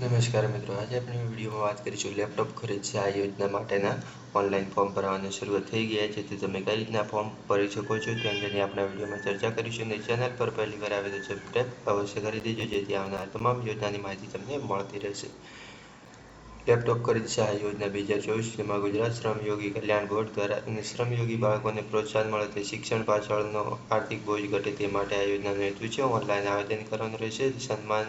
નમસ્કાર મિત્રો, આજે આપણે વિડીયોમાં વાત કરીશું લેપટોપ ખરીદ છે આ યોજના માટેના ઓનલાઈન ફોર્મ ભરવાની શરૂઆત થઈ ગયા છે. તો તમે કઈ રીતના ફોર્મ ભરી શકો છો તે અંગેની આપણા વિડીયોમાં ચર્ચા કરીશું અને ચેનલ પર પહેલી વાર આવે તો સબસ્ક્રાઈબ અવશ્ય કરી દેજો, જેથી આવનાર તમામ યોજનાની માહિતી તમને મળતી રહેશે. લેપટોપ ખરીદ સહાય યોજના બે હજાર ચોવીસ જેમાં ગુજરાત શ્રમયોગી કલ્યાણ બોર્ડ દ્વારા અને શ્રમયોગી બાળકોને પ્રોત્સાહન મળે તે શિક્ષણ પાછળનો આર્થિક બોજ ઘટે તે માટે આ યોજનાનો હેતુ છે. ઓનલાઈન આવેદન કરવાનું રહેશે. Sanman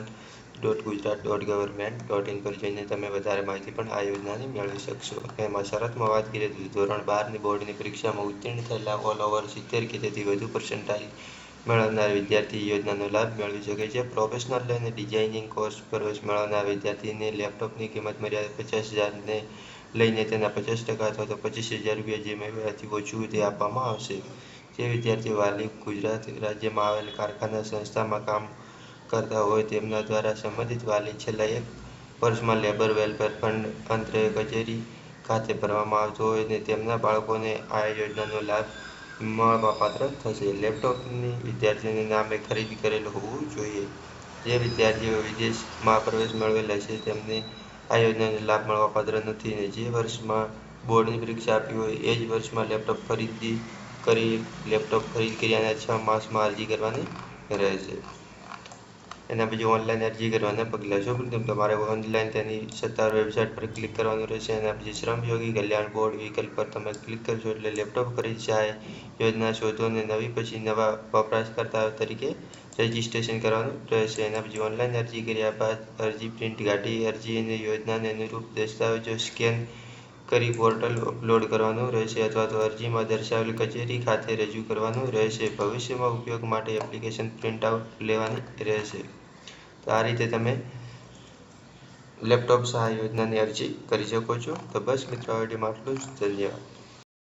dot Gujarat dot government dot in પર જઈને તમે વધારે માહિતી પણ આ યોજનાની મેળવી શકશો. એમાં શરતમાં વાત કરીએ તો ધોરણ બારની બોર્ડની પરીક્ષામાં ઉત્તીર્ણ થયેલા ઓલ ઓવર સિત્તેર કે તેથી વધુ પર્સન્ટાઇલ મેળવનાર વિદ્યાર્થી યોજનાનો લાભ મેળવી શકે છે. પ્રોફેશનલ અને ડિઝાઇનિંગ કોર્સ પ્રવેશ મેળવનાર વિદ્યાર્થીને લેપટોપની કિંમત મર્યાદા પચાસ હજારને લઈને તેના પચાસ ટકા અથવા તો પચીસ હજાર રૂપિયા જે મેળવ્યાથી ઓછું તે આપવામાં આવશે. જે વિદ્યાર્થી વાલી ગુજરાત રાજ્યમાં આવેલ કારખાના સંસ્થામાં કામ કરતા હોય તેમના દ્વારા સંબંધિત વાલી છેલ્લા એક વર્ષમાં લેબર વેલફેર ફંડ અંતરે કચેરી ખાતે ભરવામાં આવતો હોય અને તેમના બાળકોને આ યોજનાનો લાભ મળવાપાત્ર થશે. લેપટોપની વિદ્યાર્થીઓને નામે ખરીદી કરેલ હોવું જોઈએ. જે વિદ્યાર્થીઓ વિદેશમાં પ્રવેશ મેળવેલા છે, તેમને આ યોજનાનો લાભ મળવાપાત્ર નથી અને જે વર્ષમાં બોર્ડની પરીક્ષા આપી હોય, એ જ વર્ષમાં લેપટોપ ખરીદી કરી, લેપટોપ ખરીદ કર્યાના છ માસમાં અરજી કરવાની રહેશે. એના પછી ઓનલાઈન અરજી કરવાના પગલાં. સૌપ્રથમ તમારે? ઓનલાઈન તેની સત્તાવાર વેબસાઇટ પર ક્લિક કરવાનું રહેશે. એના પછી શ્રમયોગી કલ્યાણ બોર્ડ વિકલ્પ પર તમે ક્લિક કરશો એટલે લેપટોપ ખરીદ સહાય યોજના શોધો અને નવી પછી નવા વપરાશકર્તા તરીકે રજિસ્ટ્રેશન કરવાનું રહેશે. એના પછી ઓનલાઈન અરજી કર્યા બાદ અરજી પ્રિન્ટ કાઢી, અરજી અને યોજનાને અનુરૂપ દસ્તાવેજો સ્કેન કરી પોર્ટલ અપલોડ કરવાનું રહેશે અથવા તો અરજીમાં દર્શાવેલ કચેરી ખાતે રજૂ કરવાનું રહેશે. ભવિષ્યમાં ઉપયોગ માટે એપ્લિકેશન પ્રિન્ટ આઉટ લેવાની રહેશે. તો આ રીતે તમે લેપટોપ સહાય યોજનાની અરજી કરી શકો છો. તો બસ મિત્રો આટલું જ. ધન્યવાદ.